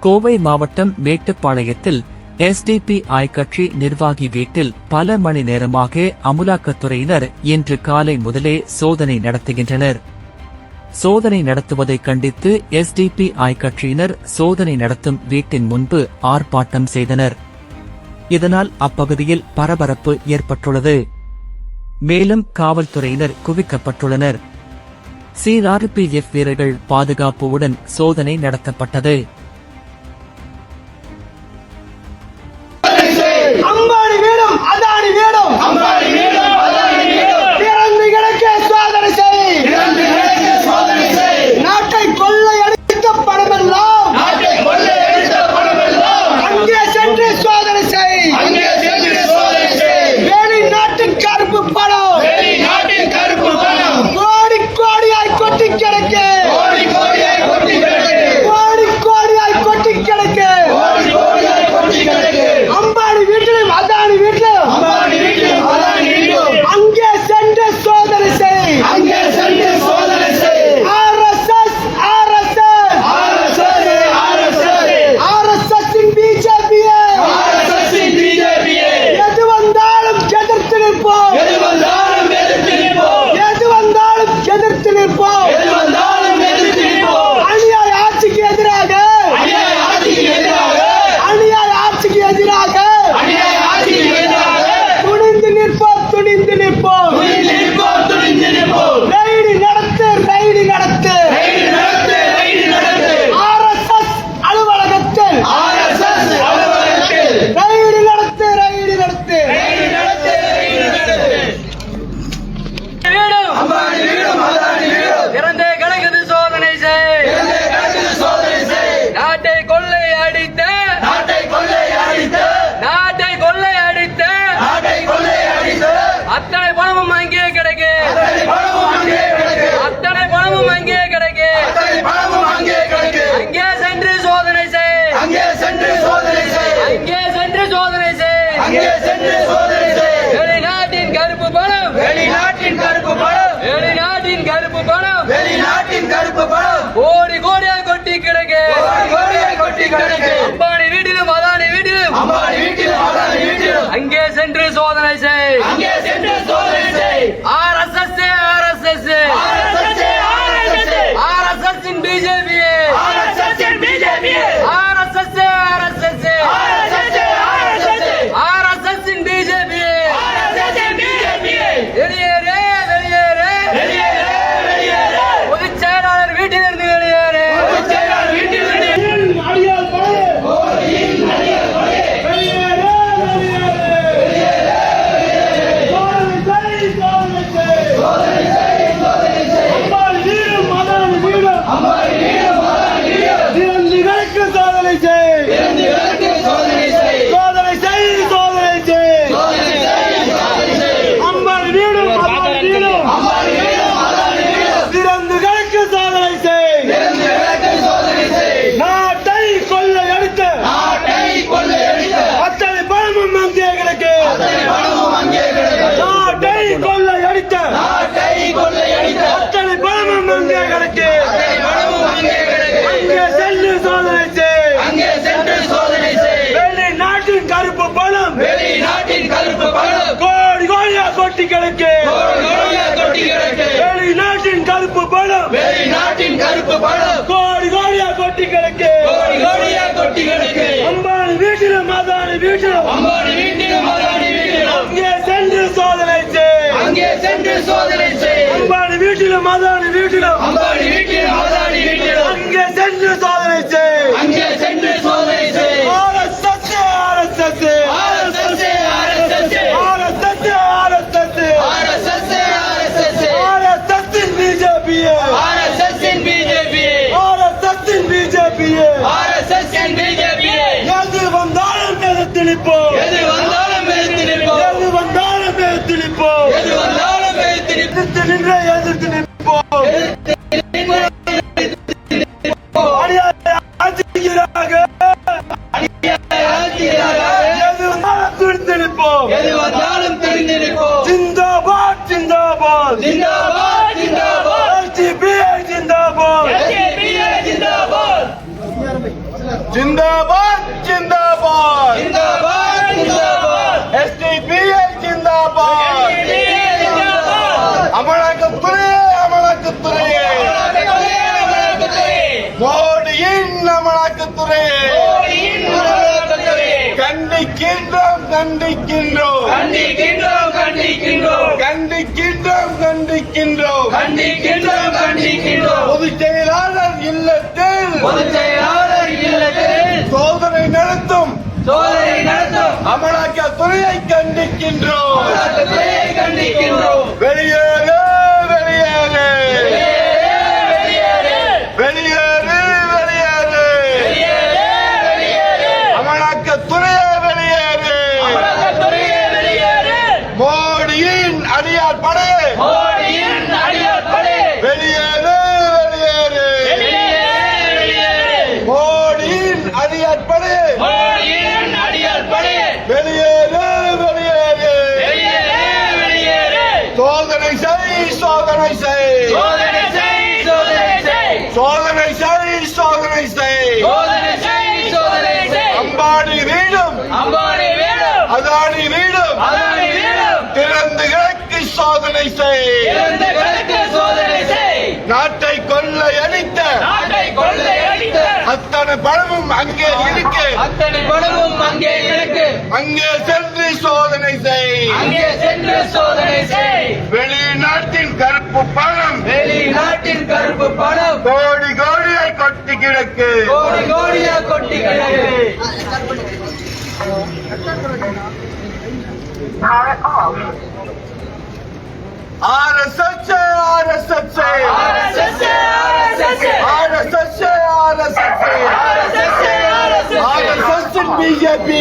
கோவை மாவட்டம் மேட்டுப்பாளையத்தில் எஸ்டிபிஐ கட்சி நிர்வாகி வீட்டில் பல மணி நேரமாக அமுலாக்கத்துறையினர் இன்று காலை முதலே சோதனை நடத்துகின்றனர். சோதனை நடத்துவதை கண்டித்து எஸ்டிபிஐ கட்சியினர் சோதனை நடத்தும் வீட்டின் முன்பு ஆர்ப்பாட்டம் செய்தனர். இதனால் அப்பகுதியில் பரபரப்பு ஏற்பட்டுள்ளது. மேலும் காவல்துறையினர் குவிக்கப்பட்டுள்ளனர். சிஆர்பிஎஃப் வீரர்கள் பாதுகாப்புடன் சோதனை நடத்தப்பட்டது. করবো அங்கே சென்று சோதனை செய் வெளிநாட்டின் கருப்பு பணம். வெளிநாட்டின் கருப்பு பணம். வெளிநாட்டின் கருப்பு பணம். வெளிநாட்டின் கருப்பு பணம். கோடி கோடியா கொட்டி கிடக்கு. கோடி கோடியா கொட்டி கிடக்கு. அம்பானி வீட்டிலும் அதானி வீட்டிலும். அம்பானி வீட்டிலும் அதானி வீட்டிலும். அங்கே சென்று சோதனை செய். அங்கே சென்று சோதனை செய். ஆர் கிடக்கு வெளிநாட்டின் கருப்பு பணம். வெளிநாட்டின் கருப்பு பணம். கோடி கோடியா கொட்டி கிடக்கு. கோடி கோடியா கொட்டி கிடக்கு. அம்பானி வீட்டிலும் அதானி வீட்டிலும். அம்பானி வீட்டிலும் அதானி வீட்டிலும். அங்கே சென்று சோதனை செய். அங்கே சென்று சோதனை செய். அம்பானி வீட்டிலும் அதானி ஜிந்தாபாத் ஜிந்தாபாத். ஜிந்தாபாத் ஜிந்தாபாத். எஸ்டிபிஐ ஜிந்தாபாத். அமலாக்கத்துறை அமலாக்கத்துறை மோடியின் அமலாக்கத்துறை கண்டிக்கின்றோம் கண்டிக்கின்றோம். கண்டிக்கின்றோம் கண்டிக்கின்றோம். கண்டிக்கின்றோம் கண்டிக்கின்றோம். கண்டிக்கின்றோம் கண்டிக்கின்றோம். பொதுச் செயலாளர் இல்லத்தில். பொதுச் செயலாளர் சோதனை நடத்தும். சோதனை நடத்தும். கண்டிக்கின்றோம். அமலாக்கத்துறையை கண்டிக்கின்றோம். வெளியேறு வெளியேறு வெளியேறு வெளியேறு வெளியேறு வெளியேறு அமலாக்கத்துறையே வெளியேறு அமலாக்கத்துறையே வெளியேறு மோடியின் அடியார் படை மோடியின் அடியார் படை வெளியேறு வெளியேறு வெளியேறு வெளியேறு மோடியின் அடியார் படை மோடியின் அடியார் படை வெளியேறு வெளியேறு வெளியேறு வெளியேறு சோதனை செய் சோதனை செய் சோதனை செய் சோதனை செய் சோதனை செய் சோதனை செய் சோதனை செய் சோதனை செய் அம்பாடி வீடும் அம்பானி வீடும் அதானி வீடும் அதானி வீடும் திறந்து கிழக்கு சோதனை செய் இறந்த கணக்கு சோதனை செய் நாட்டை நாட்டை கொள்ளையடித்த அத்தனை பணமும் அங்கே இருக்கு அத்தனை பணமும் அங்கே இருக்கு அங்கே சென்று சோதனை செய் அங்கே சென்று சோதனை செய் பணம். கோடி கோடியாய் கொட்டி கிடக்கு. கோடி கோடியா கொட்டி கிடக்கு. R S S R S S R S S BJP